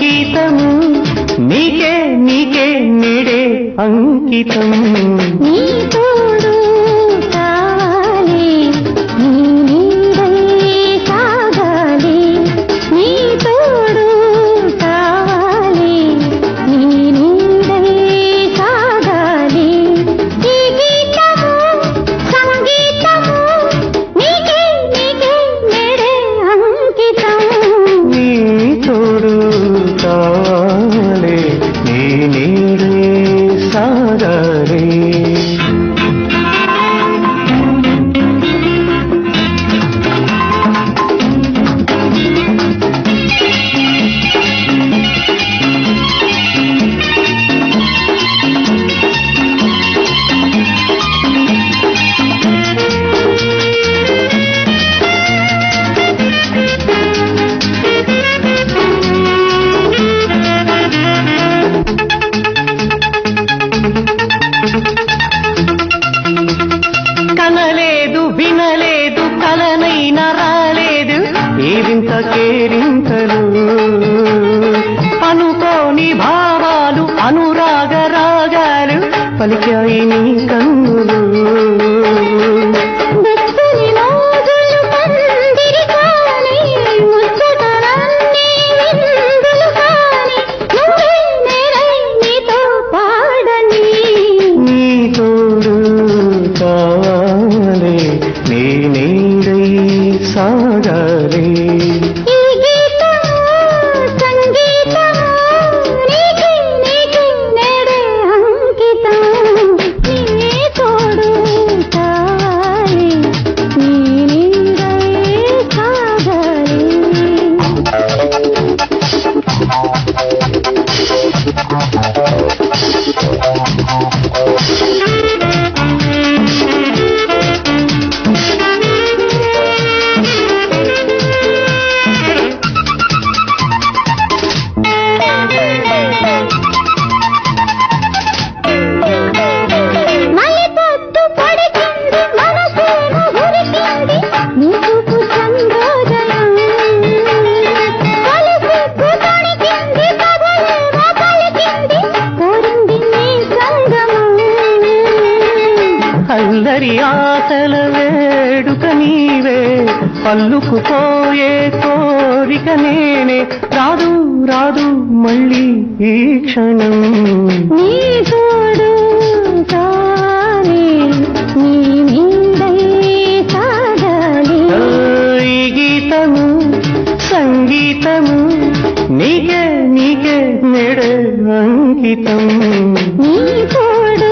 అంకితం నీకే నీకే నీడే అంకితం. నీతో చూడలేదు వినలేదు కలనైనా రాలేదు. ఏదింత కేరింతలు? అనుకోని భావాలు అనురాగ రాగాలు పలికాయి నీ కన్నులు. नहीं అందరి ఆశల వేడుక నీవే. పల్లుకుపోయే కోరిక నేనే. రాదు రాదు మళ్ళీ ఈ క్షణం. నీ తోడు గీతము సంగీతము నీకే నీకే నెడ అంకితం. నీ తోడు